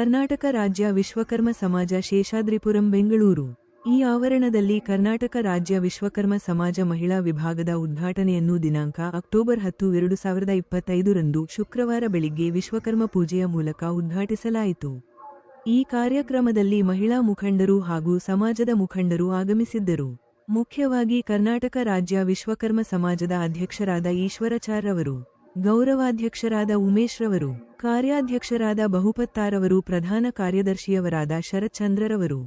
ಕರ್ನಾಟಕ ರಾಜ್ಯ ವಿಶ್ವಕರ್ಮ ಸಮಾಜ ಶೇಷಾದ್ರಿಪುರಂ, ಬೆಂಗಳೂರು. ಈ ಆವರಣದಲ್ಲಿ ಕರ್ನಾಟಕ ರಾಜ್ಯ ವಿಶ್ವಕರ್ಮ ಸಮಾಜ ಮಹಿಳಾ ವಿಭಾಗದ ಉದ್ಘಾಟನೆಯನ್ನು ದಿನಾಂಕ ಅಕ್ಟೋಬರ್ ಹತ್ತು, ಎರಡು ಸಾವಿರದ ಇಪ್ಪತ್ತೈದರಂದು ಶುಕ್ರವಾರ ಬೆಳಿಗ್ಗೆ ವಿಶ್ವಕರ್ಮ ಪೂಜೆಯ ಮೂಲಕ ಉದ್ಘಾಟಿಸಲಾಯಿತು. ಈ ಕಾರ್ಯಕ್ರಮದಲ್ಲಿ ಮಹಿಳಾ ಮುಖಂಡರು ಹಾಗೂ ಸಮಾಜದ ಮುಖಂಡರು ಆಗಮಿಸಿದ್ದರು. ಮುಖ್ಯವಾಗಿ ಕರ್ನಾಟಕ ರಾಜ್ಯ ವಿಶ್ವಕರ್ಮ ಸಮಾಜದ ಅಧ್ಯಕ್ಷರಾದ ಈಶ್ವರಚಾರ್ರವರು ಗೌರವಾಧ್ಯಕ್ಷರಾದ ಉಮೇಶ್ ರವರು ಕಾರ್ಯಾಧ್ಯಕ್ಷರಾದ ಬಹುಪತ್ತಾರವರು ಪ್ರಧಾನ ಕಾರ್ಯದರ್ಶಿಯವರಾದ ಶರತ್ಚಂದ್ರರವರು,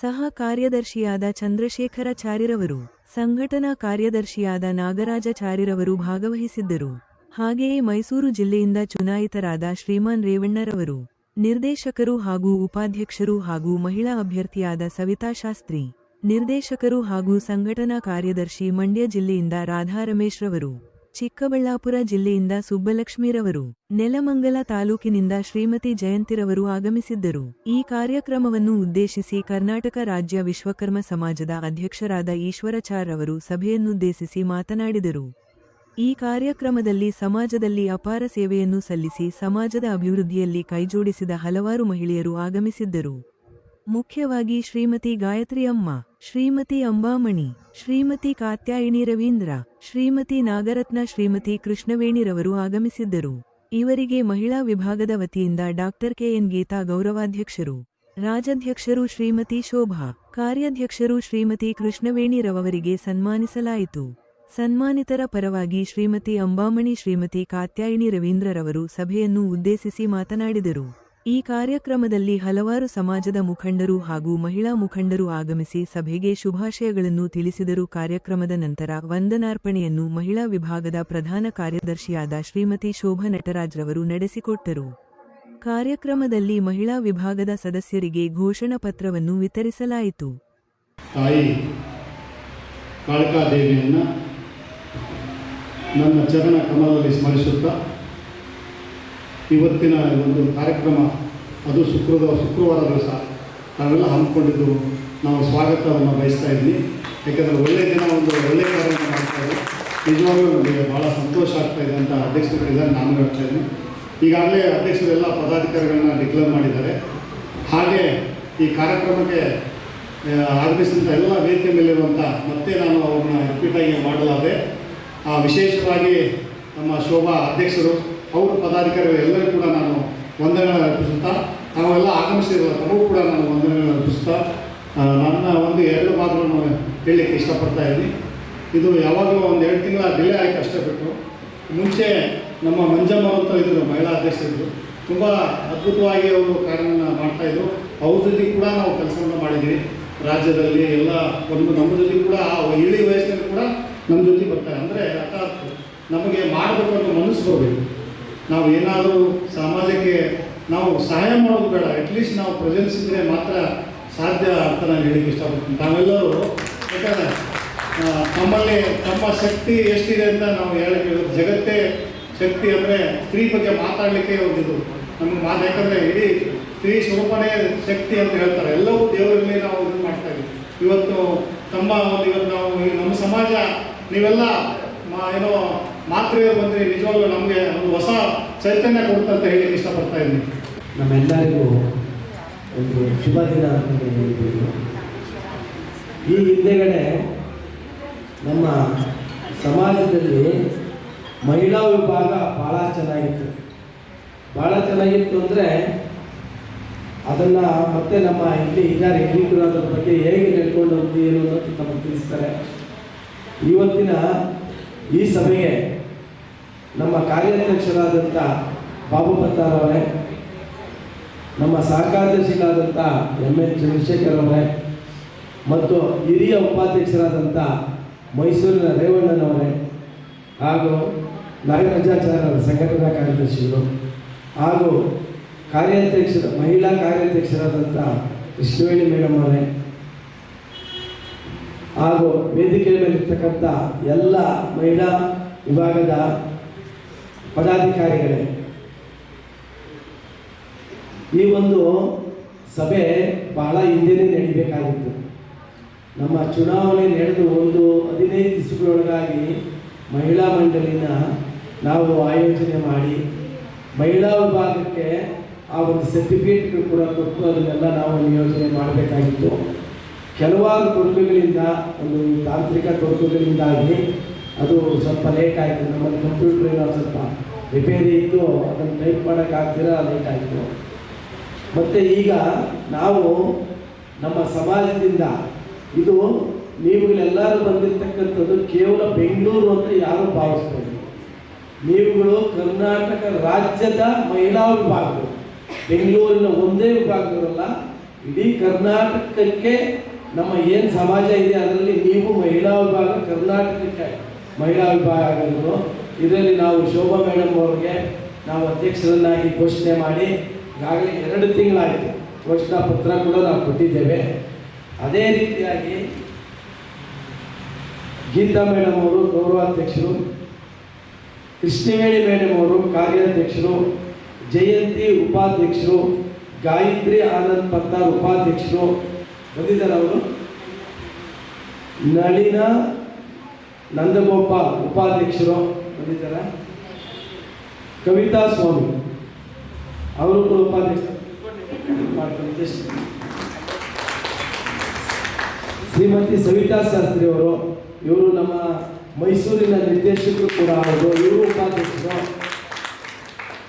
ಸಹ ಕಾರ್ಯದರ್ಶಿಯಾದ ಚಂದ್ರಶೇಖರಾಚಾರ್ಯರವರು, ಸಂಘಟನಾ ಕಾರ್ಯದರ್ಶಿಯಾದ ನಾಗರಾಜಾಚಾರ್ಯರವರು ಭಾಗವಹಿಸಿದ್ದರು. ಹಾಗೆಯೇ ಮೈಸೂರು ಜಿಲ್ಲೆಯಿಂದ ಚುನಾಯಿತರಾದ ಶ್ರೀಮಾನ್ ರೇವಣ್ಣರವರು, ನಿರ್ದೇಶಕರು ಹಾಗೂ ಉಪಾಧ್ಯಕ್ಷರು ಹಾಗೂ ಮಹಿಳಾ ಅಭ್ಯರ್ಥಿಯಾದ ಸವಿತಾ ಶಾಸ್ತ್ರಿ, ನಿರ್ದೇಶಕರು ಹಾಗೂ ಸಂಘಟನಾ ಕಾರ್ಯದರ್ಶಿ ಮಂಡ್ಯ ಜಿಲ್ಲೆಯಿಂದ ರಾಧಾ ರಮೇಶ್ ರವರು ಚಿಕ್ಕಬಳ್ಳಾಪುರ ಜಿಲ್ಲೆಯಿಂದ ಸುಬ್ಬಲಕ್ಷ್ಮಿರವರು, ನೆಲಮಂಗಲ ತಾಲೂಕಿನಿಂದ ಶ್ರೀಮತಿ ಜಯಂತಿರವರು ಆಗಮಿಸಿದ್ದರು. ಈ ಕಾರ್ಯಕ್ರಮವನ್ನು ಉದ್ದೇಶಿಸಿ ಕರ್ನಾಟಕ ರಾಜ್ಯ ವಿಶ್ವಕರ್ಮ ಸಮಾಜದ ಅಧ್ಯಕ್ಷರಾದ ಈಶ್ವರಚಾರ್ ಅವರು ಸಭೆಯನ್ನುದ್ದೇಶಿಸಿ ಮಾತನಾಡಿದರು. ಈ ಕಾರ್ಯಕ್ರಮದಲ್ಲಿ ಸಮಾಜದಲ್ಲಿ ಅಪಾರ ಸೇವೆಯನ್ನು ಸಲ್ಲಿಸಿ ಸಮಾಜದ ಅಭಿವೃದ್ಧಿಯಲ್ಲಿ ಕೈಜೋಡಿಸಿದ ಹಲವಾರು ಮಹಿಳೆಯರು ಆಗಮಿಸಿದ್ದರು. ಮುಖ್ಯವಾಗಿ ಶ್ರೀಮತಿ ಗಾಯತ್ರಿ ಅಮ್ಮ, ಶ್ರೀಮತಿ ಅಂಬಾಮಣಿ, ಶ್ರೀಮತಿ ಕಾತ್ಯಾಯಿನಿ ರವೀಂದ್ರ, ಶ್ರೀಮತಿ ನಾಗರತ್ನ, ಶ್ರೀಮತಿ ಕೃಷ್ಣವೇಣಿರವರು ಆಗಮಿಸಿದ್ದರು. ಇವರಿಗೆ ಮಹಿಳಾ ವಿಭಾಗದ ವತಿಯಿಂದ ಡಾಕ್ಟರ್ ಕೆಎನ್ ಗೀತಾ ಗೌರವಾಧ್ಯಕ್ಷರು. ರಾಜಾಧ್ಯಕ್ಷರು ಶ್ರೀಮತಿ ಶೋಭಾ, ಕಾರ್ಯಾಧ್ಯಕ್ಷರು ಶ್ರೀಮತಿ ಕೃಷ್ಣವೇಣಿರವರಿಗೆ ಸನ್ಮಾನಿಸಲಾಯಿತು. ಸನ್ಮಾನಿತರ ಪರವಾಗಿ ಶ್ರೀಮತಿ ಅಂಬಾಮಣಿ, ಶ್ರೀಮತಿ ಕಾತ್ಯಾಯಿನಿ ರವೀಂದ್ರರವರು ಸಭೆಯನ್ನು ಉದ್ದೇಶಿಸಿ ಮಾತನಾಡಿದರು. ಈ ಕಾರ್ಯಕ್ರಮದಲ್ಲಿ ಹಲವಾರು ಸಮಾಜದ ಮುಖಂಡರು ಹಾಗೂ ಮಹಿಳಾ ಮುಖಂಡರು ಆಗಮಿಸಿ ಸಭೆಗೆ ಶುಭಾಶಯಗಳನ್ನು ತಿಳಿಸಿದರು. ಕಾರ್ಯಕ್ರಮದ ನಂತರ ವಂದನಾರ್ಪಣೆಯನ್ನು ಮಹಿಳಾ ವಿಭಾಗದ ಪ್ರಧಾನ ಕಾರ್ಯದರ್ಶಿಯಾದ ಶ್ರೀಮತಿ ಶೋಭಾ ನಟರಾಜ್ರವರು ನಡೆಸಿಕೊಟ್ಟರು. ಕಾರ್ಯಕ್ರಮದಲ್ಲಿ ಮಹಿಳಾ ವಿಭಾಗದ ಸದಸ್ಯರಿಗೆ ಘೋಷಣಾ ಪತ್ರವನ್ನು ವಿತರಿಸಲಾಯಿತು. ನನ್ನ ಚರಣ ಕಮಲದಲ್ಲಿ ಸ್ಮರಿಸುತ್ತಾ ಇವತ್ತಿನ ಒಂದು ಕಾರ್ಯಕ್ರಮ ಅದು ಶುಕ್ರವಾರ ಶುಕ್ರವಾರ ದಿವಸ. ನಾವೆಲ್ಲ ಹಮ್ಮಿಕೊಂಡಿದ್ದು ನಾವು ಸ್ವಾಗತವನ್ನು ಬಯಸ್ತಾ ಇದ್ದೀನಿ. ಯಾಕಂದರೆ ಒಳ್ಳೆಯ ದಿನ ಒಂದು ಒಳ್ಳೆಯ ಕಾರ್ಯವನ್ನು ಮಾಡ್ತಾ ಇದ್ದೀವಿ ನಿಜವಾಗ್ಲೂ ನಮಗೆ ಭಾಳ ಸಂತೋಷ ಆಗ್ತಾ ಇದೆ ಅಂತ ಅಧ್ಯಕ್ಷರುಗಳಿದ್ದಾರೆ ನಾನು ಹೇಳ್ತಾ ಇದ್ದೀನಿ. ಈಗಾಗಲೇ ಅಧ್ಯಕ್ಷರೆಲ್ಲ ಪದಾಧಿಕಾರಿಗಳನ್ನ ಡಿಕ್ಲೇರ್ ಮಾಡಿದ್ದಾರೆ. ಹಾಗೆ ಈ ಕಾರ್ಯಕ್ರಮಕ್ಕೆ ಆಗಮಿಸಿದಂಥ ಎಲ್ಲ ವೇದಿಕೆ ಮೇಲಿರುವಂಥ ಮತ್ತೆ ನಾನು ಅವ್ರನ್ನ ರಿಪೀಟಾಗಿ ಮಾಡಲಾದೆ ಆ, ವಿಶೇಷವಾಗಿ ನಮ್ಮ ಶೋಭಾ ಅಧ್ಯಕ್ಷರು ಅವರು ಪದಾಧಿಕಾರಿಗಳು ಎಲ್ಲರೂ ಕೂಡ ನಾನು ವಂದನೆಗಳನ್ನು ಅರ್ಪಿಸುತ್ತಾ ತಾವೆಲ್ಲ ಆಗಮಿಸಿರಲ್ಲ ತಮಗೂ ಕೂಡ ನಾನು ವಂದನೆಗಳನ್ನು ಅರ್ಪಿಸುತ್ತಾ ನನ್ನ ಒಂದು ಎರಡು ಮಾತುಗಳನ್ನು ಹೇಳಲಿಕ್ಕೆ ಇಷ್ಟಪಡ್ತಾ ಇದ್ದೀನಿ. ಇದು ಯಾವಾಗಲೂ ಒಂದು ಎರಡು ತಿಂಗಳ ಡಿಲೇ ಆಗಿ ಅಷ್ಟೇ ಬಿಟ್ಟು, ಮುಂಚೆ ನಮ್ಮ ಮಂಜಮ್ಮ ಅಂತ ಇದ್ದರು ಮಹಿಳಾ ಅಧ್ಯಕ್ಷರಿದ್ದರು ತುಂಬ ಅದ್ಭುತವಾಗಿ ಅವರು ಕಾರ್ಯವನ್ನು ಮಾಡ್ತಾಯಿದ್ರು ಅವ್ರ ಜೊತೆ ಕೂಡ ನಾವು ಕೆಲಸವನ್ನು ಮಾಡಿದ್ದೀವಿ. ರಾಜ್ಯದಲ್ಲಿ ಎಲ್ಲ ಒಂದು, ನಮ್ಮ ಜೊತೆ ಕೂಡ ಆ ಇಳಿ ವಯಸ್ಸಿನಲ್ಲಿ ಕೂಡ ನಮ್ಮ ಜೊತೆ ಬರ್ತಾರೆ. ಅಂದರೆ ಅರ್ಥಾತ್ ನಮಗೆ ಮಾಡಬೇಕು ಅಂತ ಮನಸ್ಸು ಬರಬೇಕು ನಾವು ಏನಾದರೂ ಸಮಾಜಕ್ಕೆ ನಾವು ಸಹಾಯ ಮಾಡೋದು ಬೇಡ. ಅಟ್ಲೀಸ್ಟ್ ನಾವು ಪ್ರೆಸೆನ್ಸ್ ಇದ್ದರೆ ಮಾತ್ರ ಸಾಧ್ಯ ಅಂತ ನಾನು ಹೇಳಿಕ್ಕೆ ಇಷ್ಟಪಡ್ತೀನಿ. ತಾವೆಲ್ಲರೂ ಯಾಕಂದರೆ ನಮ್ಮಲ್ಲಿ ತಮ್ಮ ಶಕ್ತಿ ಎಷ್ಟಿದೆ ಅಂತ ನಾವು ಹೇಳಕ್ಕೆ ಜಗತ್ತೇ ಶಕ್ತಿ ಅಂದರೆ ಸ್ತ್ರೀ ಬಗ್ಗೆ ಮಾತಾಡಲಿಕ್ಕೆ ಒಂದಿದು. ನಮ್ಗೆ ಮಾತು ಯಾಕಂದರೆ ಇಡೀ ಸ್ತ್ರೀ ಸ್ವರೂಪನೇ ಶಕ್ತಿ ಅಂತ ಹೇಳ್ತಾರೆ. ಎಲ್ಲವೂ ದೇವರಲ್ಲಿ ನಾವು ಇದು ಮಾಡ್ತಾ ಇದ್ದೀವಿ. ಇವತ್ತು ತಮ್ಮ ಒಂದು ಇವತ್ತು ನಾವು ನಮ್ಮ ಸಮಾಜ, ನೀವೆಲ್ಲ ಏನೋ ಮಾತ್ರೆಯರು ಬಂದರೆ ನಿಜವಾಗ್ಲೂ ನಮಗೆ ಒಂದು ಹೊಸ ಚೈತನ್ಯ ಕೊಡುತ್ತೆ ಅಂತ ಹೇಳಲಿಕ್ಕೆ ಇಷ್ಟಪಡ್ತಾ ಇದ್ದೀನಿ. ನಮ್ಮೆಲ್ಲರಿಗೂ ಒಂದು ಶುಭ ದಿನ ಅಂತ ಹೇಳ್ಬೋದು. ಈ ಹಿಂದೆಗಡೆ ನಮ್ಮ ಸಮಾಜದಲ್ಲಿ ಮಹಿಳಾ ವಿಭಾಗ ಭಾಳ ಚೆನ್ನಾಗಿತ್ತು. ಭಾಳ ಚೆನ್ನಾಗಿತ್ತು ಅಂದರೆ ಅದನ್ನು ಮತ್ತೆ ನಮ್ಮ ಇಲ್ಲಿ ಇದ್ದಾರೆ ಹಿರಿಯರು ಅದರ ಬಗ್ಗೆ ಹೇಗೆ ನಡ್ಕೊಂಡು ಹೋಗ್ತೀವಿ ಅನ್ನೋದು ನಮಗೆ ತಿಳಿಸ್ತಾರೆ. ಇವತ್ತಿನ ಈ ಸಭೆಗೆ ನಮ್ಮ ಕಾರ್ಯಾಧ್ಯಕ್ಷರಾದಂಥ ಬಾಬು ಅವರೇ, ನಮ್ಮ ಸಹಕಾರ್ಯದರ್ಶಿಗಳಾದಂಥ ಎಂ ಎನ್ ಚಂದ್ರಶೇಖರ್ ಅವರೇ, ಮತ್ತು ಹಿರಿಯ ಉಪಾಧ್ಯಕ್ಷರಾದಂಥ ಮೈಸೂರಿನ ರೇವಣ್ಣನವರೇ ಹಾಗೂ ನಾಗರಾಜಾಚಾರ್ಯರ ಸಂಘಟನಾ ಕಾರ್ಯದರ್ಶಿಗಳು ಹಾಗೂ ಕಾರ್ಯಾಧ್ಯಕ್ಷರ, ಮಹಿಳಾ ಕಾರ್ಯಾಧ್ಯಕ್ಷರಾದಂಥ ಕೃಷ್ಣವೇಣಿ ಮೇಡಮ್ ಅವರೇ ಹಾಗೂ ವೇದಿಕೆ ಮೇಲಿರ್ತಕ್ಕಂಥ ಎಲ್ಲ ಮಹಿಳಾ ವಿಭಾಗದ ಪದಾಧಿಕಾರಿಗಳೇ, ಈ ಒಂದು ಸಭೆ ಬಹಳ ಹಿಂದೆನೇ ನಡಿಬೇಕಾಗಿತ್ತು. ನಮ್ಮ ಚುನಾವಣೆ ನಡೆದು ಒಂದು ಹದಿನೈದು ದಿವಸಗಳೊಳಗಾಗಿ ಮಹಿಳಾ ಮಂಡಳಿನ ನಾವು ಆಯೋಜನೆ ಮಾಡಿ, ಮಹಿಳಾ ವಿಭಾಗಕ್ಕೆ ಆ ಒಂದು ಸರ್ಟಿಫಿಕೇಟ್ಗಳು ಕೂಡ ಕೊಟ್ಟು ಅದನ್ನೆಲ್ಲ ನಾವು ನಿಯೋಜನೆ ಮಾಡಬೇಕಾಗಿತ್ತು. ಕೆಲವಾರು ತೊಡಕುಗಳಿಂದ ಒಂದು ತಾಂತ್ರಿಕ ತೊಡಕುಗಳಿಂದಾಗಿ ಅದು ಸ್ವಲ್ಪ ಲೇಟ್ ಆಯಿತು. ನಮ್ಮಲ್ಲಿ ಕಂಪ್ಯೂಟರ್ ಏನೋ ಸ್ವಲ್ಪ ರಿಪೇರಿ ಇತ್ತು, ಅದನ್ನು ಟೈಪ್ ಮಾಡೋಕ್ಕಾಗ್ದಿರ ಲೇಟ್ ಆಯಿತು. ಮತ್ತು ಈಗ ನಾವು ನಮ್ಮ ಸಮಾಜದಿಂದ ಇದು ನೀವುಗಳೆಲ್ಲರೂ ಬಂದಿರತಕ್ಕಂಥದ್ದು ಕೇವಲ ಬೆಂಗಳೂರು ಅಂತ ಯಾರು ಭಾವಿಸ್ಬೋದು ನೀವುಗಳು ಕರ್ನಾಟಕ ರಾಜ್ಯದ ಮಹಿಳಾ ವಿಭಾಗಗಳು. ಬೆಂಗಳೂರಿನ ಒಂದೇ ವಿಭಾಗದಲ್ಲ ಇಡೀ ಕರ್ನಾಟಕಕ್ಕೆ ನಮ್ಮ ಏನು ಸಮಾಜ ಇದೆ ಅದರಲ್ಲಿ ನೀವು ಮಹಿಳಾ ವಿಭಾಗ, ಕರ್ನಾಟಕಕ್ಕೆ ಮಹಿಳಾ ವಿಭಾಗ ವಿಭಾಗಗಳು ಇದರಲ್ಲಿ ನಾವು ಶೋಭಾ ಮೇಡಮ್ ಅವ್ರಿಗೆ ನಾವು ಅಧ್ಯಕ್ಷರನ್ನಾಗಿ ಘೋಷಣೆ ಮಾಡಿ, ಈಗಾಗಲೇ ಎರಡು ತಿಂಗಳಾಯಿತು ಘೋಷಣಾ ಪತ್ರ ಕೂಡ ನಾವು ಕೊಟ್ಟಿದ್ದೇವೆ. ಅದೇ ರೀತಿಯಾಗಿ ಗೀತಾ ಮೇಡಮ್ ಅವರು ಗೌರವಾಧ್ಯಕ್ಷರು, ಕೃಷ್ಣವೇಣಿ ಮೇಡಮ್ ಅವರು ಕಾರ್ಯಾಧ್ಯಕ್ಷರು, ಜಯಂತಿ ಉಪಾಧ್ಯಕ್ಷರು, ಗಾಯತ್ರಿ ಆನಂದ್ ಪತ್ತಾರ್ ಉಪಾಧ್ಯಕ್ಷರು ಬಂದಿದ್ದಾರೆ ಅವರು. ನಳಿನ ನಂದಗೋಪ ಉಪಾಧ್ಯಕ್ಷರು ಬಂದಿದ್ದಾರೆ. ಕವಿತಾ ಸ್ವಾಮಿ, ಅವರು ಕೂಡ ಉಪಾಧ್ಯಕ್ಷ ಶ್ರೀಮತಿ ಸವಿತಾ ಶಾಸ್ತ್ರಿ ಅವರು, ಇವರು ನಮ್ಮ ಮೈಸೂರಿನ ನಿರ್ದೇಶಕರು ಕೂಡ ಅವರು, ಇವರು ಉಪಾಧ್ಯಕ್ಷರು.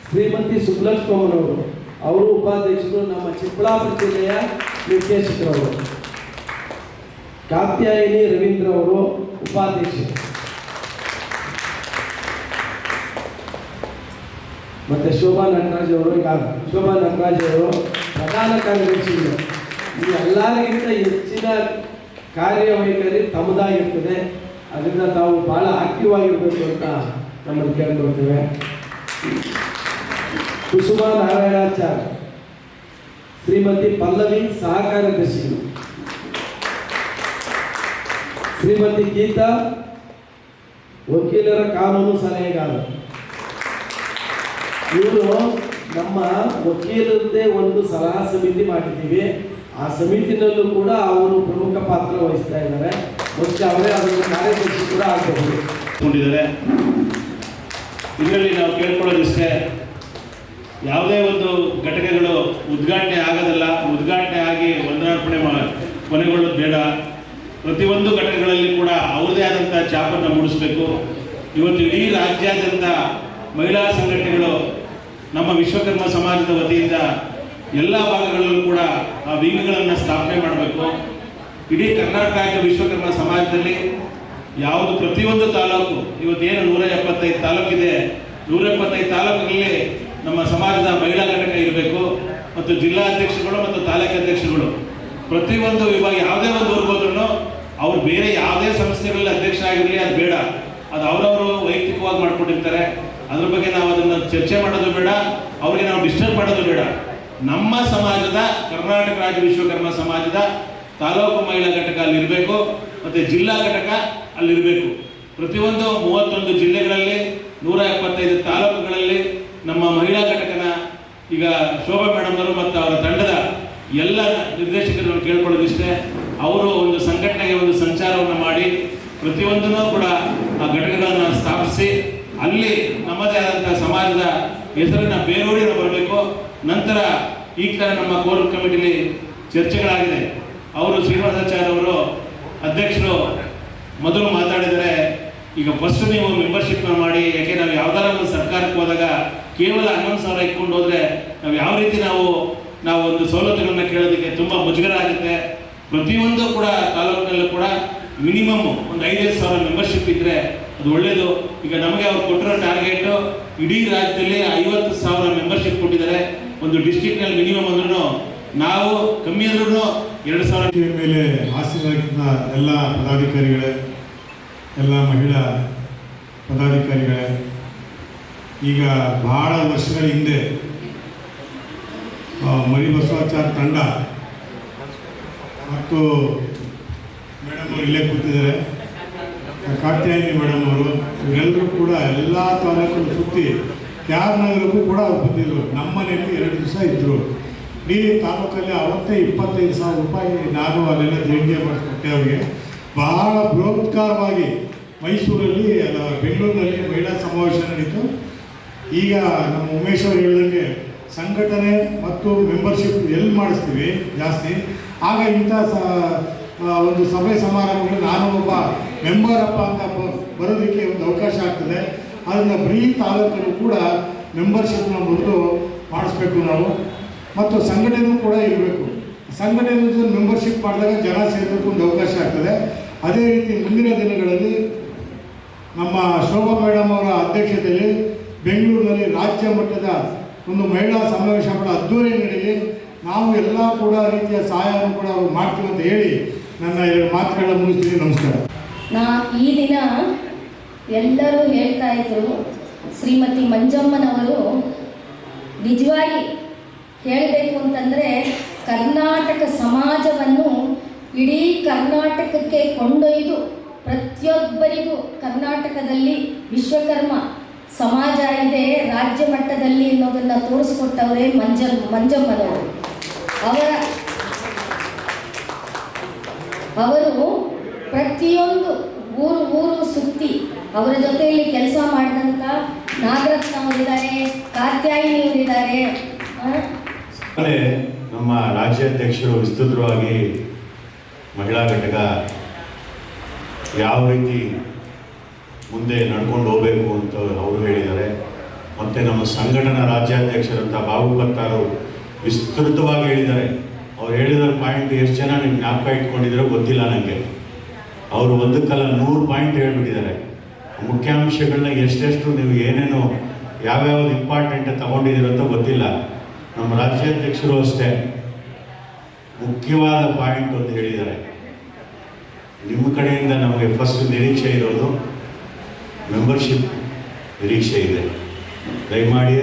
ಶ್ರೀಮತಿ ಸುಬ್ಲಕ್ಷ್ಮಮ್ಮನವರು ಅವರು ಉಪಾಧ್ಯಕ್ಷರು ನಮ್ಮ ಚಿಕ್ಕಬಳ್ಳಾಪುರ ಜಿಲ್ಲೆಯ ನಿರ್ದೇಶಕರವರು. ಕಾತ್ಯಾಯಿನಿ ರವೀಂದ್ರ ಅವರು ಉಪಾಧ್ಯಕ್ಷರು. ಮತ್ತೆ ಶೋಭಾ ನಟರಾಜ್ ಅವರು ಶೋಭಾ ನಟರಾಜ್ ಅವರು ಪ್ರಧಾನ ಕಾರ್ಯದರ್ಶಿಗಳು. ಈ ಎಲ್ಲರಿಗಿಂತ ಹೆಚ್ಚಿನ ಕಾರ್ಯವೈಖರಿ ತಮ್ಮದಾಗಿರ್ತದೆ. ಅದರಿಂದ ತಾವು ಬಹಳ ಆಕ್ಟಿವ್ ಆಗಿರಬೇಕು ಅಂತ ನಮ್ಮನ್ನು ಕೇಳ್ಕೊಳ್ತೇವೆ. ಕುಸುಮ ನಾರಾಯಣಾಚಾರ್ಯ. ಶ್ರೀಮತಿ ಪಲ್ಲವಿ ಸಹ ಕಾರ್ಯದರ್ಶಿಗಳು ಶ್ರೀಮತಿ ಗೀತಾ, ವಕೀಲರ ಕಾನೂನು ಸಲಹೆಗಾರ ಇವರು ನಮ್ಮ ವಕೀಲರದ್ದೇ ಒಂದು ಸಲಹಾ ಸಮಿತಿ ಮಾಡಿದ್ದೀವಿ. ಆ ಸಮಿತಿನಲ್ಲೂ ಕೂಡ ಅವರು ಪ್ರಮುಖ ಪಾತ್ರ ವಹಿಸ್ತಾ ಇದ್ದಾರೆ. ಮತ್ತೆ ಅವರೇ ಅದರ ಕಾರ್ಯದರ್ಶಿ ಕೂಡ ಆಗಬಹುದು. ಇದರಲ್ಲಿ ನಾವು ಕೇಳ್ಕೊಳ್ಳೋದಿಷ್ಟೇ ಯಾವುದೇ ಒಂದು ಘಟನೆಗಳು ಉದ್ಘಾಟನೆ ಆಗೋದಿಲ್ಲ, ಉದ್ಘಾಟನೆ ಆಗಿ ವಂದನಾರ್ಪಣೆ ಕೊನೆಗೊಳ್ಳೋದು ಬೇಡ. ಪ್ರತಿಯೊಂದು ಘಟನೆಗಳಲ್ಲಿ ಕೂಡ ಅವ್ರದೇ ಆದಂಥ ಚಾಪನ್ನು ಮೂಡಿಸಬೇಕು. ಇವತ್ತು ಇಡೀ ರಾಜ್ಯಾದ್ಯಂತ ಮಹಿಳಾ ಸಂಘಟನೆಗಳು ನಮ್ಮ ವಿಶ್ವಕರ್ಮ ಸಮಾಜದ ವತಿಯಿಂದ ಎಲ್ಲ ಭಾಗಗಳಲ್ಲೂ ಕೂಡ ಆ ವಿಂಗಗಳನ್ನು ಸ್ಥಾಪನೆ ಮಾಡಬೇಕು. ಇಡೀ ಕರ್ನಾಟಕ ವಿಶ್ವಕರ್ಮ ಸಮಾಜದಲ್ಲಿ ಯಾವುದು ಪ್ರತಿಯೊಂದು ತಾಲೂಕು, ಇವತ್ತೇನು ನೂರ ಎಪ್ಪತ್ತೈದು ತಾಲೂಕಿದೆ, ನೂರ ಎಪ್ಪತ್ತೈದು ತಾಲೂಕುಗಳಲ್ಲಿ ನಮ್ಮ ಸಮಾಜದ ಮಹಿಳಾ ಘಟಕ ಇರಬೇಕು ಮತ್ತು ಜಿಲ್ಲಾ ಜಿಲ್ಲಾಧ್ಯಕ್ಷರುಗಳು ಮತ್ತು ತಾಲೂಕು ಅಧ್ಯಕ್ಷರುಗಳು. ಪ್ರತಿಯೊಂದು ವಿಭಾಗ ಯಾವುದೇ ಒಂದು ಊರಿಗೆ ಹೋದ್ರೂ ಅವ್ರು ಬೇರೆ ಯಾವುದೇ ಸಂಸ್ಥೆಗಳಲ್ಲಿ ಅಧ್ಯಕ್ಷ ಆಗಿರಲಿ ಅದು ಬೇಡ. ಅದು ಅವರವರು ವೈಯಕ್ತಿಕವಾಗಿ ಮಾಡ್ಕೊಂಡಿರ್ತಾರೆ. ಅದ್ರ ಬಗ್ಗೆ ನಾವು ಅದನ್ನು ಚರ್ಚೆ ಮಾಡೋದು ಬೇಡ. ಅವ್ರಿಗೆ ನಾವು ಡಿಸ್ಟರ್ಬ್ ಮಾಡೋದು ಬೇಡ. ನಮ್ಮ ಸಮಾಜದ, ಕರ್ನಾಟಕ ರಾಜ್ಯ ವಿಶ್ವಕರ್ಮ ಸಮಾಜದ ತಾಲೂಕು ಮಹಿಳಾ ಘಟಕ ಅಲ್ಲಿರಬೇಕು ಮತ್ತು ಜಿಲ್ಲಾ ಘಟಕ ಅಲ್ಲಿರಬೇಕು. ಪ್ರತಿಯೊಂದು ಮೂವತ್ತೊಂದು ಜಿಲ್ಲೆಗಳಲ್ಲಿ ನೂರ ಎಪ್ಪತ್ತೈದು ತಾಲೂಕುಗಳಲ್ಲಿ ನಮ್ಮ ಮಹಿಳಾ ಘಟಕನ ಈಗ ಶೋಭಾ ಮೇಡಮ್ನವರು ಮತ್ತು ಅವರ ತಂಡದ ಎಲ್ಲ ನಿರ್ದೇಶಕರನ್ನು ಕೇಳ್ಕೊಳ್ಳೋದಿಷ್ಟೇ, ಅವರು ಒಂದು ಸಂಘಟನೆಗೆ ಒಂದು ಸಂಚಾರವನ್ನು ಮಾಡಿ ಪ್ರತಿಯೊಂದನ್ನು ಕೂಡ ಆ ಘಟಕಗಳನ್ನು ಸ್ಥಾಪಿಸಿ, ಅಲ್ಲಿ ನಮ್ಮದೇ ಆದಂಥ ಸಮಾಜದ ಹೆಸರನ್ನು ಬೇರೂರಿ ಬರಬೇಕು. ನಂತರ ಈಗ ಥರ ನಮ್ಮ ಕೋರ್ ಕಮಿಟಿಲಿ ಚರ್ಚೆಗಳಾಗಿದೆ. ಅವರು ಶ್ರೀನಿವಾಸಾಚಾರ್ಯ ಅವರು ಅಧ್ಯಕ್ಷರು ಮೊದಲು ಮಾತಾಡಿದರೆ, ಈಗ ಫಸ್ಟ್ ನೀವು ಮೆಂಬರ್ಶಿಪ್ನ ಮಾಡಿ, ಯಾಕೆ ನಾವು ಯಾವ್ದಾರ ಒಂದು ಸರ್ಕಾರಕ್ಕೆ ಹೋದಾಗ ಕೇವಲ ಹನ್ನೊಂದು ಸಾವಿರ ಇಟ್ಕೊಂಡು ಹೋದ್ರೆ ನಾವು ಯಾವ ರೀತಿ ನಾವು ನಾವು ಒಂದು ಸವಲತ್ತುಗಳನ್ನ ಕೇಳೋದಕ್ಕೆ ತುಂಬ ಮುಜುಗರ ಆಗುತ್ತೆ ಪ್ರತಿಯೊಂದು ಕೂಡ ತಾಲೂಕಿನಲ್ಲೂ ಕೂಡ ಮಿನಿಮಮ್ ಒಂದು ಐದೈದು ಸಾವಿರ ಮೆಂಬರ್ಶಿಪ್ ಇದ್ರೆ ಅದು ಒಳ್ಳೇದು. ಈಗ ನಮಗೆ ಅವ್ರು ಕೊಟ್ಟಿರೋ ಟಾರ್ಗೆಟ್ ಇಡೀ ರಾಜ್ಯದಲ್ಲಿ ಐವತ್ತು ಸಾವಿರ ಮೆಂಬರ್ಶಿಪ್ ಕೊಟ್ಟಿದ್ದಾರೆ. ಒಂದು ಡಿಸ್ಟಿಕ್ನಲ್ಲಿ ಮಿನಿಮಮ್ ಅಂದ್ರೂ ನಾವು ಕಮ್ಮಿ ಅಂದ್ರೂ ಎರಡು ಸಾವಿರ. ಮೇಲೆ ಆಸೀನರಾಗಿದ್ದ ಎಲ್ಲ ಪದಾಧಿಕಾರಿಗಳೇ, ಎಲ್ಲ ಮಹಿಳಾ ಪದಾಧಿಕಾರಿಗಳೇ ಈಗ ಬಹಳ ವರ್ಷಗಳ ಹಿಂದೆ ಆ, ಮರಿ ಬಸವಾಚಾರ್ ತಂಡ ಮತ್ತು ಮೇಡಮ್ ಇಲ್ಲೇ ಕೂತಿದ್ದಾರೆ. ಕಾತ್ಯಾಯಿನಿ ಮೇಡಮ್ ಅವರು ಇವರೆಲ್ಲರೂ ಕೂಡ ಎಲ್ಲ ತಾಲೂಕನ್ನು ಸುತ್ತಿ ನಗರಕ್ಕೂ ಕೂಡ ಅವ್ರು ಬಂದಿದ್ರು. ನಮ್ಮನೆಯಲ್ಲಿ ಎರಡು ದಿವಸ ಇದ್ದರು ಈ ತಾಲೂಕಲ್ಲಿ ಅವತ್ತೇ ಇಪ್ಪತ್ತೈದು ಸಾವಿರ ರೂಪಾಯಿ ನಾನು ಅಲ್ಲೆಲ್ಲ ದೇಣಿಗೆ ಮಾಡಿಸ್ಕೊಟ್ಟೆ ಅವರಿಗೆ. ಬಹಳ ಬೃಹತ್ಕಾರವಾಗಿ ಮೈಸೂರಲ್ಲಿ ಬೆಂಗಳೂರಿನಲ್ಲಿ ಮಹಿಳಾ ಸಮಾವೇಶ ನಡೀತು. ಈಗ ನಮ್ಮ ಉಮೇಶ್ ಅವರು ಹೇಳಿದಂಗೆ ಸಂಘಟನೆ ಮತ್ತು ಮೆಂಬರ್ಶಿಪ್ ಎಲ್ಲಿ ಮಾಡಿಸ್ತೀವಿ ಜಾಸ್ತಿ, ಆಗ ಇಂಥ ಸ ಒಂದು ಸಭೆ ಸಮಾರಂಭಗಳು ನಾನು ಒಬ್ಬ ಮೆಂಬರಪ್ಪ ಅಂತ ಬರೋದಕ್ಕೆ ಒಂದು ಅವಕಾಶ ಆಗ್ತದೆ. ಅದನ್ನು ಬರೀ ತಾಲೂಕನ್ನು ಕೂಡ ಮೆಂಬರ್ಶಿಪ್ನ ಮೊದಲು ಮಾಡಿಸ್ಬೇಕು ನಾವು. ಮತ್ತು ಸಂಘಟನೆಯೂ ಕೂಡ ಇರಬೇಕು. ಸಂಘಟನೆ ಮೆಂಬರ್ಶಿಪ್ ಮಾಡಿದಾಗ ಜನ ಸೇರಬೇಕು ಒಂದು ಅವಕಾಶ ಆಗ್ತದೆ. ಅದೇ ರೀತಿ ಮುಂದಿನ ದಿನಗಳಲ್ಲಿ ನಮ್ಮ ಶೋಭಾ ಮೇಡಮ್ ಅವರ ಅಧ್ಯಕ್ಷತೆಯಲ್ಲಿ ಬೆಂಗಳೂರಿನಲ್ಲಿ ರಾಜ್ಯ ಮಟ್ಟದ ಒಂದು ಮಹಿಳಾ ಸಮಾವೇಶ ಕೂಡ ಅದ್ದೂರಿ ನಡೀಲಿ ನಾವು ಎಲ್ಲ ಕೂಡ ರೀತಿಯ ಸಹಾಯವನ್ನು ಕೂಡ ಅವ್ರು ಮಾಡ್ತೀವಿ ಅಂತ ಹೇಳಿ ನನ್ನ ಮಾತುಗಳನ್ನ ಮುಗಿಸ್ತೀನಿ. ನಮಸ್ಕಾರ. ನಾ ಈ ದಿನ ಎಲ್ಲರೂ ಹೇಳ್ತಾ ಇದ್ರು, ಶ್ರೀಮತಿ ಮಂಜಮ್ಮನವರು ನಿಜವಾಗಿ ಹೇಳಬೇಕು ಅಂತಂದರೆ ಕರ್ನಾಟಕ ಸಮಾಜವನ್ನು ಇಡೀ ಕರ್ನಾಟಕಕ್ಕೆ ಕೊಂಡೊಯ್ದು ಪ್ರತಿಯೊಬ್ಬರಿಗೂ ಕರ್ನಾಟಕದಲ್ಲಿ ವಿಶ್ವಕರ್ಮ. ಸಮಾಜ ಇದೆ ರಾಜ್ಯ ಮಟ್ಟದಲ್ಲಿ ಅನ್ನೋದನ್ನು ತೋರಿಸ್ಕೊಟ್ಟವರೇ ಮಂಜ ಮಂಜಮ್ಮನವರು ಅವರ ಅವರು ಪ್ರತಿಯೊಂದು ಊರು ಊರು ಸುತ್ತಿ ಅವರ ಜೊತೆಯಲ್ಲಿ ಕೆಲಸ ಮಾಡಿದಂಥ ನಾಗರತ್ನ ಅವರಿದ್ದಾರೆ ಕಾತ್ಯಾಯಿನಿ ಅವರಿದ್ದಾರೆ ಆ, ಆಮೇಲೆ ನಮ್ಮ ರಾಜ್ಯಾಧ್ಯಕ್ಷರು ವಿಸ್ತೃತವಾಗಿ ಮಹಿಳಾ ಘಟಕ ಯಾವ ರೀತಿ ಮುಂದೆ ನಡ್ಕೊಂಡು ಹೋಗಬೇಕು ಅಂತ ಅವರು ಹೇಳಿದ್ದಾರೆ. ಮತ್ತು ನಮ್ಮ ಸಂಘಟನಾ ರಾಜ್ಯಾಧ್ಯಕ್ಷರಂತ ಬಾಬು ಕತ್ತಾರು ವಿಸ್ತೃತವಾಗಿ ಹೇಳಿದ್ದಾರೆ. ಅವ್ರು ಹೇಳಿದ ಪಾಯಿಂಟ್ ಎಷ್ಟು ಜನ ನೀವು ಜ್ಞಾಪಕ ಇಟ್ಕೊಂಡಿದ್ರೆ ಗೊತ್ತಿಲ್ಲ ನನಗೆ ಅವರು ಒಂದಕ್ಕಲ್ಲ ನೂರು ಪಾಯಿಂಟ್ ಹೇಳ್ಬಿಟ್ಟಿದ್ದಾರೆ. ಮುಖ್ಯಾಂಶಗಳನ್ನ ಎಷ್ಟೆಷ್ಟು ನೀವು ಏನೇನು ಯಾವ್ಯಾವ್ದು ಇಂಪಾರ್ಟೆಂಟ್ ತಗೊಂಡಿದ್ದೀರಂತ ಗೊತ್ತಿಲ್ಲ. ನಮ್ಮ ರಾಜ್ಯಾಧ್ಯಕ್ಷರು ಅಷ್ಟೇ. ಮುಖ್ಯವಾದ ಪಾಯಿಂಟ್ ಒಂದು ಹೇಳಿದ್ದಾರೆ. ನಿಮ್ಮ ಕಡೆಯಿಂದ ನಮಗೆ ಫಸ್ಟ್ ನಿರೀಕ್ಷೆ ಇರೋದು ಮೆಂಬರ್ಶಿಪ್ ನಿರೀಕ್ಷೆ ಇದೆ. ದಯಮಾಡಿ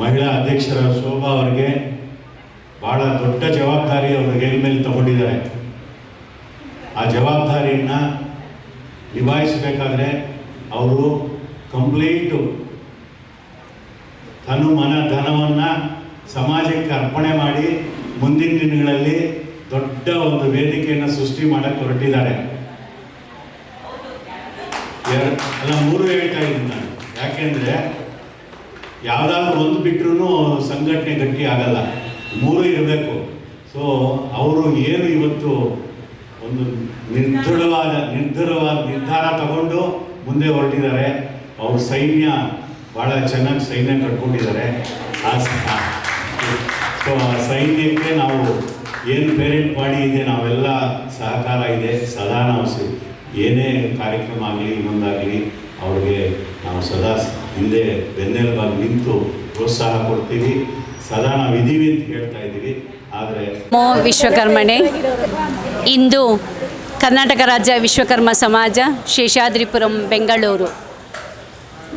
ಮಹಿಳಾ ಅಧ್ಯಕ್ಷರ ಶೋಭಾ ಅವರಿಗೆ ಭಾಳ ದೊಡ್ಡ ಜವಾಬ್ದಾರಿ ಅವರು ಮೇಲೆ ತಗೊಂಡಿದ್ದಾರೆ. ಆ ಜವಾಬ್ದಾರಿಯನ್ನು ನಿಭಾಯಿಸಬೇಕಾದ್ರೆ ಅವರು ಕಂಪ್ಲೀಟು ತನು ಮನ ಧನವನ್ನು ಸಮಾಜಕ್ಕೆ ಅರ್ಪಣೆ ಮಾಡಿ ಮುಂದಿನ ದಿನಗಳಲ್ಲಿ ದೊಡ್ಡ ಒಂದು ವೇದಿಕೆಯನ್ನು ಸೃಷ್ಟಿ ಮಾಡಕ್ಕೆ ಹೊರಟಿದ್ದಾರೆ. ಎರ- ಅಲ್ಲ, ಮೂರು ಹೇಳ್ತಾ ಇದ್ದೀನಿ ನಾನು. ಯಾಕೆಂದರೆ ಯಾವುದಾದ್ರೂ ಒಂದು ಬಿಟ್ಟರು ಸಂಘಟನೆ ಗಟ್ಟಿ ಆಗಲ್ಲ. ಮೂರು ಇರಬೇಕು. ಸೊ ಅವರು ಏನು ಇವತ್ತು ಒಂದು ನಿರ್ದೃಢವಾದ ನಿರ್ಧಾರವಾದ ನಿರ್ಧಾರ ತಗೊಂಡು ಮುಂದೆ ಹೊರಟಿದ್ದಾರೆ. ಅವ್ರ ಸೈನ್ಯ ಭಾಳ ಚೆನ್ನಾಗಿ ಸೈನ್ಯ ಕಟ್ಕೊಂಡಿದ್ದಾರೆ. ಸ- ಆ ಸೈನ್ಯಕ್ಕೆ ನಾವು ಏನು ಪೇರೆಂಟ್ ಮಾಡಿ ಇದೆ, ನಾವೆಲ್ಲ ಸಹಕಾರ ಇದೆ, ಸದಾ ನಾವು ಏನೇ ಕಾರ್ಯಕ್ರಮ ಆಗಲಿ, ಇನ್ನೊಂದಾಗಲಿ, ಅವ್ರಿಗೆ ನಾವು ಸದಾ ಹಿಂದೆ ಬೆನ್ನೆಲುಬಾಗಿ ನಿಂತು ಪ್ರೋತ್ಸಾಹ ಕೊಡ್ತೀವಿ. ಸದಾ ನಾವು ಇದ್ದೀವಿ ಅಂತ ಹೇಳ್ತಾ ಇದ್ದೀವಿ. ಆದರೆ ವಿಶ್ವಕರ್ಮಣೆ, ಇಂದು ಕರ್ನಾಟಕ ರಾಜ್ಯ ವಿಶ್ವಕರ್ಮ ಸಮಾಜ, ಶೇಷಾದ್ರಿಪುರಂ, ಬೆಂಗಳೂರು.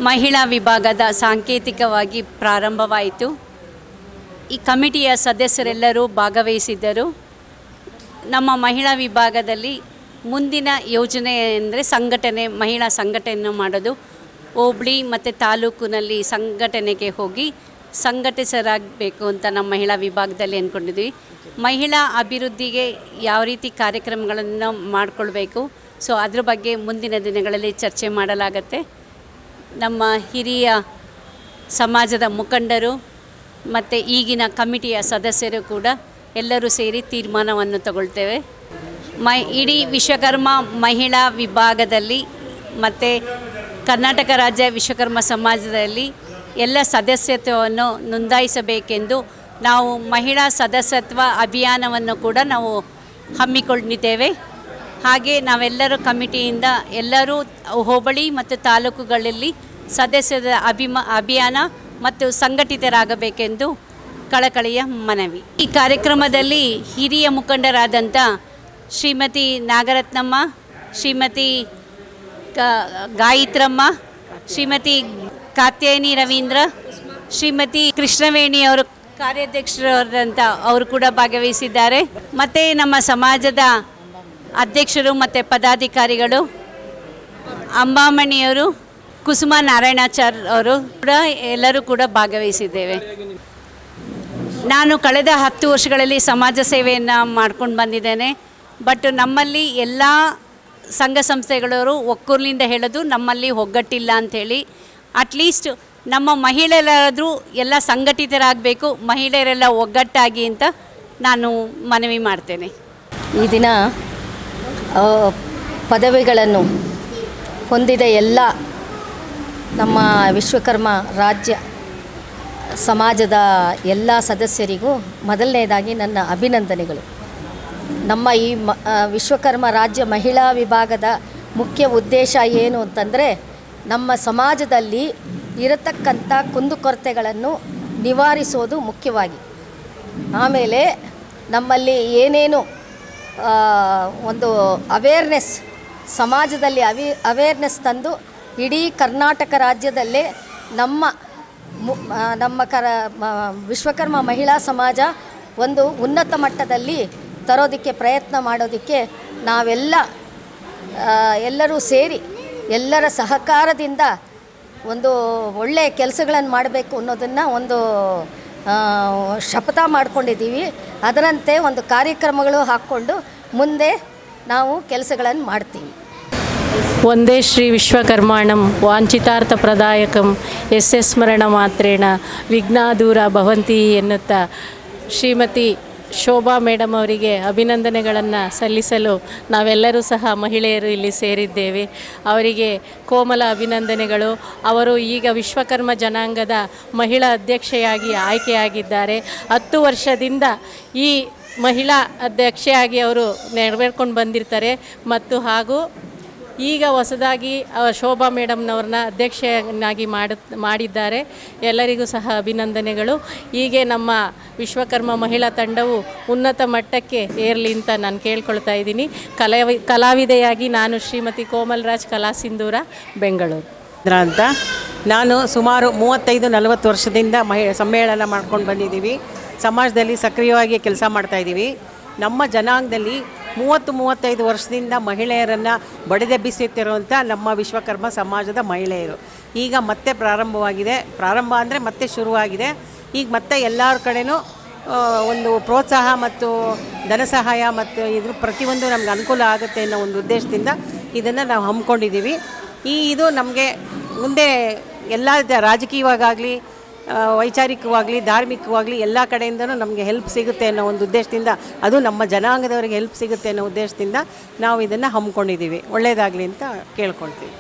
ಮಹಿಳಾ ವಿಭಾಗದ ಸಾಂಕೇತಿಕವಾಗಿ ಪ್ರಾರಂಭವಾಯಿತು. ಈ ಕಮಿಟಿಯ ಸದಸ್ಯರೆಲ್ಲರೂ ಭಾಗವಹಿಸಿದ್ದರು. ನಮ್ಮ ಮಹಿಳಾ ವಿಭಾಗದಲ್ಲಿ ಮುಂದಿನ ಯೋಜನೆ ಅಂದರೆ ಸಂಘಟನೆ, ಮಹಿಳಾ ಸಂಘಟನೆ ಮಾಡೋದು. ಹೋಬಳಿ ಮತ್ತು ತಾಲೂಕಿನಲ್ಲಿ ಸಂಘಟನೆಗೆ ಹೋಗಿ ಸಂಘಟಿಸರಾಗಬೇಕು ಅಂತ ನಮ್ಮ ಮಹಿಳಾ ವಿಭಾಗದಲ್ಲಿ ಅಂದ್ಕೊಂಡಿದ್ವಿ ಮಹಿಳಾ ಅಭಿವೃದ್ಧಿಗೆ ಯಾವ ರೀತಿ ಕಾರ್ಯಕ್ರಮಗಳನ್ನು ಮಾಡಿಕೊಳ್ಬೇಕು, ಸೊ ಅದ್ರ ಬಗ್ಗೆ ಮುಂದಿನ ದಿನಗಳಲ್ಲಿ ಚರ್ಚೆ ಮಾಡಲಾಗತ್ತೆ. ನಮ್ಮ ಹಿರಿಯ ಸಮಾಜದ ಮುಖಂಡರು ಮತ್ತು ಈಗಿನ ಕಮಿಟಿಯ ಸದಸ್ಯರು ಕೂಡ ಎಲ್ಲರೂ ಸೇರಿ ತೀರ್ಮಾನವನ್ನು ತಗೊಳ್ತೇವೆ. ಮೈ ಇಡೀ ವಿಶ್ವಕರ್ಮ ಮಹಿಳಾ ವಿಭಾಗದಲ್ಲಿ ಮತ್ತು ಕರ್ನಾಟಕ ರಾಜ್ಯ ವಿಶ್ವಕರ್ಮ ಸಮಾಜದಲ್ಲಿ ಎಲ್ಲ ಸದಸ್ಯತ್ವವನ್ನು ನೋಂದಾಯಿಸಬೇಕೆಂದು ನಾವು ಮಹಿಳಾ ಸದಸ್ಯತ್ವ ಅಭಿಯಾನವನ್ನು ಕೂಡ ನಾವು ಹಮ್ಮಿಕೊಂಡಿದ್ದೇವೆ. ಹಾಗೆ ನಾವೆಲ್ಲರೂ ಕಮಿಟಿಯಿಂದ ಎಲ್ಲರೂ ಹೋಬಳಿ ಮತ್ತು ತಾಲೂಕುಗಳಲ್ಲಿ ಸದಸ್ಯದ ಅಭಿಮ, ಅಭಿಯಾನ ಮತ್ತು ಸಂಘಟಿತರಾಗಬೇಕೆಂದು ಕಳಕಳಿಯ ಮನವಿ. ಈ ಕಾರ್ಯಕ್ರಮದಲ್ಲಿ ಹಿರಿಯ ಮುಖಂಡರಾದಂಥ ಶ್ರೀಮತಿ ನಾಗರತ್ನಮ್ಮ, ಶ್ರೀಮತಿ ಗಾಯತ್ರಮ್ಮ, ಶ್ರೀಮತಿ ಕಾತ್ಯಾಯಿನಿ ರವೀಂದ್ರ, ಶ್ರೀಮತಿ ಕೃಷ್ಣವೇಣಿ ಅವರು ಕಾರ್ಯಾಧ್ಯಕ್ಷರಾದಂಥ ಅವರು ಕೂಡ ಭಾಗವಹಿಸಿದ್ದಾರೆ. ಮತ್ತು ನಮ್ಮ ಸಮಾಜದ ಅಧ್ಯಕ್ಷರು ಮತ್ತು ಪದಾಧಿಕಾರಿಗಳು ಅಂಬಾಮಣಿಯವರು, ಕುಸುಮ ನಾರಾಯಣಾಚಾರ್ ಅವರು ಕೂಡ ಎಲ್ಲರೂ ಕೂಡ ಭಾಗವಹಿಸಿದ್ದೇವೆ. ನಾನು ಕಳೆದ ಹತ್ತು ವರ್ಷಗಳಲ್ಲಿ ಸಮಾಜ ಸೇವೆಯನ್ನು ಮಾಡ್ಕೊಂಡು ಬಂದಿದ್ದೇನೆ. ಬಟ್ ನಮ್ಮಲ್ಲಿ ಎಲ್ಲ ಸಂಘ ಸಂಸ್ಥೆಗಳವರು ಒಕ್ಕೂರಿನಿಂದ ಹೇಳೋದು ನಮ್ಮಲ್ಲಿ ಒಗ್ಗಟ್ಟಿಲ್ಲ ಅಂಥೇಳಿ ಅಟ್ಲೀಸ್ಟ್ ನಮ್ಮ ಮಹಿಳೆಯರಾದರೂ ಎಲ್ಲ ಸಂಘಟಿತರಾಗಬೇಕು, ಮಹಿಳೆಯರೆಲ್ಲ ಒಗ್ಗಟ್ಟಾಗಿ ಅಂತ ನಾನು ಮನವಿ ಮಾಡ್ತೇನೆ. ಈ ದಿನ ಪದವಿಗಳನ್ನು ಹೊಂದಿದ ಎಲ್ಲ ನಮ್ಮ ವಿಶ್ವಕರ್ಮ ರಾಜ್ಯ ಸಮಾಜದ ಎಲ್ಲ ಸದಸ್ಯರಿಗೂ ಮೊದಲನೇದಾಗಿ ನನ್ನ ಅಭಿನಂದನೆಗಳು. ನಮ್ಮ ಈ ಮ ವಿಶ್ವಕರ್ಮ ರಾಜ್ಯ ಮಹಿಳಾ ವಿಭಾಗದ ಮುಖ್ಯ ಉದ್ದೇಶ ಏನು ಅಂತಂದರೆ ನಮ್ಮ ಸಮಾಜದಲ್ಲಿ ಇರತಕ್ಕಂಥ ಕುಂದುಕೊರತೆಗಳನ್ನು ನಿವಾರಿಸೋದು ಮುಖ್ಯವಾಗಿ. ಆಮೇಲೆ ನಮ್ಮಲ್ಲಿ ಏನೇನು ಒಂದು ಅವೇರ್ನೆಸ್ ಸಮಾಜದಲ್ಲಿ ಅವಿ ಅವೇರ್ನೆಸ್ ತಂದು ಇಡೀ ಕರ್ನಾಟಕ ರಾಜ್ಯದಲ್ಲೇ ನಮ್ಮ ಮು- ನಮ್ಮ ಕರ ವಿಶ್ವಕರ್ಮ ಮಹಿಳಾ ಸಮಾಜ ಒಂದು ಉನ್ನತ ಮಟ್ಟದಲ್ಲಿ ತರೋದಕ್ಕೆ ಪ್ರಯತ್ನ ಮಾಡೋದಕ್ಕೆ ನಾವೆಲ್ಲ ಎಲ್ಲರೂ ಸೇರಿ ಎಲ್ಲರ ಸಹಕಾರದಿಂದ ಒಂದು ಒಳ್ಳೆಯ ಕೆಲಸಗಳನ್ನು ಮಾಡಬೇಕು ಅನ್ನೋದನ್ನು ಒಂದು ಶಪಥ ಮಾಡ್ಕೊಂಡಿದ್ದೀವಿ. ಅದರಂತೆ ಒಂದು ಕಾರ್ಯಕ್ರಮಗಳು ಹಾಕ್ಕೊಂಡು ಮುಂದೆ ನಾವು ಕೆಲಸಗಳನ್ನು ಮಾಡ್ತೀವಿ. ಒಂದೇ ಶ್ರೀ ವಿಶ್ವಕರ್ಮಾಣಂ ವಾಂಚಿತಾರ್ಥ ಪ್ರದಾಯಕಂ ಎಸ್ ಎಸ್ ಸ್ಮರಣ ಮಾತ್ರೇಣ ವಿಘ್ನಾದೂರ ಭವಂತಿ ಎನ್ನುತ್ತಾ ಶ್ರೀಮತಿ ಶೋಭಾ ಮೇಡಮ್ ಅವರಿಗೆ ಅಭಿನಂದನೆಗಳನ್ನು ಸಲ್ಲಿಸಲು ನಾವೆಲ್ಲರೂ ಸಹ ಮಹಿಳೆಯರು ಇಲ್ಲಿ ಸೇರಿದ್ದೇವೆ. ಅವರಿಗೆ ಕೋಮಲ ಅಭಿನಂದನೆಗಳು. ಅವರು ಈಗ ವಿಶ್ವಕರ್ಮ ಜನಾಂಗದ ಮಹಿಳಾ ಅಧ್ಯಕ್ಷೆಯಾಗಿ ಆಯ್ಕೆಯಾಗಿದ್ದಾರೆ. ಹತ್ತು ವರ್ಷದಿಂದ ಈ ಮಹಿಳಾ ಅಧ್ಯಕ್ಷೆಯಾಗಿ ಅವರು ನೆರವೇರ್ಕೊಂಡು ಬಂದಿರ್ತಾರೆ. ಮತ್ತು ಹಾಗೂ ಈಗ ಹೊಸದಾಗಿ ಶೋಭಾ ಮೇಡಮ್ನವ್ರನ್ನ ಅಧ್ಯಕ್ಷೆಯನ್ನಾಗಿ ಮಾಡ, ಮಾಡಿದ್ದಾರೆ. ಎಲ್ಲರಿಗೂ ಸಹ ಅಭಿನಂದನೆಗಳು. ಹೀಗೆ ನಮ್ಮ ವಿಶ್ವಕರ್ಮ ಮಹಿಳಾ ತಂಡವು ಉನ್ನತ ಮಟ್ಟಕ್ಕೆ ಏರಲಿ ಅಂತ ನಾನು ಕೇಳ್ಕೊಳ್ತಾ ಇದ್ದೀನಿ. ಕಲಾವಿ, ಕಲಾವಿದೆಯಾಗಿ ನಾನು ಶ್ರೀಮತಿ ಕೋಮಲ್ ರಾಜ್ ಕಲಾ ಸಿಂಧೂರ, ಬೆಂಗಳೂರು. ಅಂತ. ನಾನು ಸುಮಾರು ಮೂವತ್ತೈದು, ನಲವತ್ತು ವರ್ಷದಿಂದ ಮಹಿ, ಸಮ್ಮೇಳನ ಮಾಡ್ಕೊಂಡು ಬಂದಿದ್ದೀವಿ. ಸಮಾಜದಲ್ಲಿ ಸಕ್ರಿಯವಾಗಿ ಕೆಲಸ ಮಾಡ್ತಾಯಿದ್ದೀವಿ ನಮ್ಮ ಜನಾಂಗದಲ್ಲಿ ಮೂವತ್ತು ಮೂವತ್ತೈದು ವರ್ಷದಿಂದ ಮಹಿಳೆಯರನ್ನು ಬಡಿದೆಬ್ಬಿಸುತ್ತಿರುವಂಥ ನಮ್ಮ ವಿಶ್ವಕರ್ಮ ಸಮಾಜದ ಮಹಿಳೆಯರು. ಈಗ ಮತ್ತೆ ಪ್ರಾರಂಭವಾಗಿದೆ. ಪ್ರಾರಂಭ ಅಂದರೆ ಮತ್ತೆ ಶುರುವಾಗಿದೆ. ಈಗ ಮತ್ತೆ ಎಲ್ಲರ ಕಡೆನೂ ಒಂದು ಪ್ರೋತ್ಸಾಹ ಮತ್ತು ಧನ ಸಹಾಯ ಮತ್ತು ಇದ್ರ ಪ್ರತಿಯೊಂದು ನಮ್ಗೆ ಅನುಕೂಲ ಆಗುತ್ತೆ ಅನ್ನೋ ಒಂದು ಉದ್ದೇಶದಿಂದ ಇದನ್ನು ನಾವು ಹಮ್ಮಿಕೊಂಡಿದ್ದೀವಿ. ಈ ಇದು ನಮಗೆ ಮುಂದೆ ಎಲ್ಲ ರಾಜಕೀಯವಾಗಲಿ ವೈಚಾರಿಕವಾಗಲಿ, ಧಾರ್ಮಿಕವಾಗಲಿ ಎಲ್ಲ ಕಡೆಯಿಂದನೂ ನಮಗೆ ಹೆಲ್ಪ್ ಸಿಗುತ್ತೆ ಅನ್ನೋ ಒಂದು ಉದ್ದೇಶದಿಂದ, ಅದು ನಮ್ಮ ಜನಾಂಗದವರಿಗೆ ಹೆಲ್ಪ್ ಸಿಗುತ್ತೆ ಅನ್ನೋ ಉದ್ದೇಶದಿಂದ ನಾವು ಇದನ್ನು ಹಮ್ಮಿಕೊಂಡಿದ್ದೀವಿ. ಒಳ್ಳೆಯದಾಗಲಿ ಅಂತ ಕೇಳ್ಕೊಳ್ತೀವಿ.